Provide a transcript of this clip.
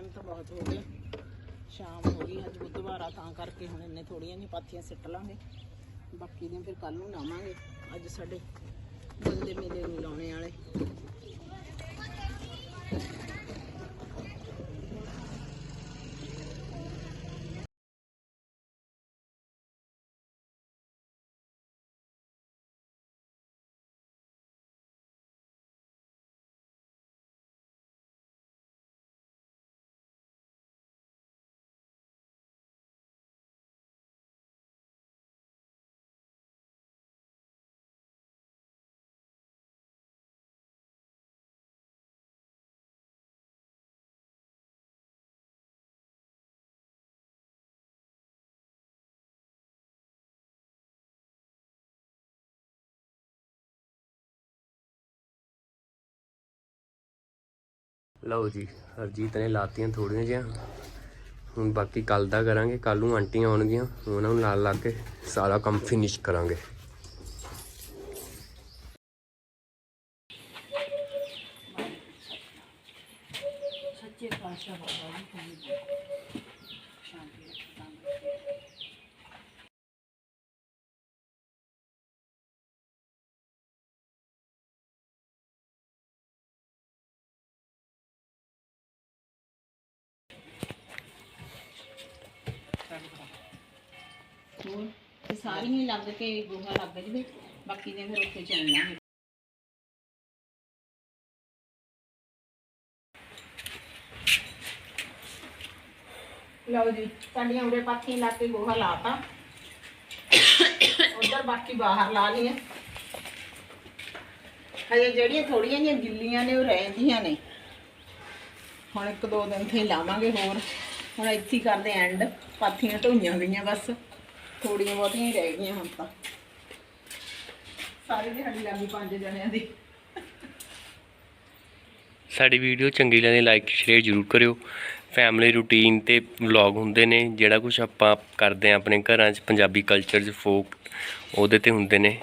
Time ਤਾਂ ਬਹੁਤ ਹੋ ਗਿਆ। ਸ਼ਾਮ ਹੋ ਗਈ, ਅੱਜ ਬੁੱਧਵਾਰ ਆ, ਤਾਂ ਕਰਕੇ ਹੁਣ ਇੰਨੇ ਥੋੜੀਆਂ ਨਹੀਂ ਪਾਥੀਆਂ ਸਿੱਟ ਲਾਂਗੇ। ਬਾਕੀ ਦੀਆਂ ਫਿਰ ਕੱਲ ਨੂੰ ਲਾਵਾਂਗੇ। ਅੱਜ ਸਾਡੇ ਬੰਦੇ ਮੇਲੇ ਨੂੰ ਲਾਉਣੇ ਵਾਲੇ। ਲਓ ਜੀ, ਹਰਜੀਤ ਨੇ ਲਾਤੀਆਂ ਥੋੜੀਆਂ ਜਿਹੀਆਂ। ਹੁਣ ਬਾਕੀ ਕੱਲ ਦਾ ਕਰਾਂਗੇ ਕੱਲ ਨੂੰ ਆਂਟੀਆਂ ਆਉਣਗੀਆਂ ਉਹਨਾਂ ਨੂੰ ਨਾਲ ਲਾ ਕੇ ਸਾਰਾ ਕੰਮ ਫਿਨਿਸ਼ ਕਰਾਂਗੇ। ਸੱਚੇ ਪਾਤਸ਼ਾਹ ਬਾਬਾ ਜੀ ਹੋਰ? ਇਹ ਸਾਰੀਆਂ ਹੀ ਲੱਗ ਕੇ ਗੋਹਾ ਲੱਗ ਜਵੇ। ਬਾਕੀ ਦੇ ਫਿਰ ਉੱਥੇ ਚੈਨਾ ਲਓ ਜੀ, ਸਾਡੀਆਂ ਉਰੇ ਪਾਥੀਆਂ ਲਾ ਕੇ ਗੋਹਾ ਲਾਤਾ ਉਧਰ ਬਾਕੀ ਬਾਹਰ ਲਾ ਲਈਆਂ। ਹਜੇ ਜਿਹੜੀਆਂ ਥੋੜੀਆਂ ਜਿਹੀਆਂ ਗਿੱਲੀਆਂ ਨੇ, ਉਹ ਰਹਿੰਦੀਆਂ ਨੇ। ਹੁਣ ਇੱਕ ਦੋ ਦਿਨ ਤੇ ਲਾਵਾਂਗੇ ਹੋਰ। ਹੁਣ ਇੱਥੇ ਕਰਦੇ ਐਂਡ। ਪਾਥੀਆਂ ਢੋਈਆਂ ਗਈਆਂ ਬਸ। ਥੋੜੀਆਂ ਬਹੁਤੀਆਂ ਹੀ ਰਹਿ ਗਈਆਂ ਹੁਣ ਤਾਂ। ਸਾਰੀ ਦਿਹਾੜੀ ਲੱਗੀ ਪੰਜ ਜਣਿਆਂ ਦੀ। ਸਾਡੀ ਵੀਡੀਓ ਚੰਗੀ ਲੱਗਦੀ ਲਾਈਕ ਸ਼ੇਅਰ ਜ਼ਰੂਰ ਕਰਿਓ। ਫੈਮਿਲੀ ਰੂਟੀਨ ਤੇ ਵਲੌਗ ਹੁੰਦੇ ਨੇ ਜਿਹੜਾ ਕੁਝ ਆਪਾਂ ਕਰਦੇ ਆ ਆਪਣੇ ਘਰਾਂ 'ਚ ਪੰਜਾਬੀ ਕਲਚਰ 'ਚ ਫੋਕ ਉਹਦੇ ਤੇ ਹੁੰਦੇ ਨੇ।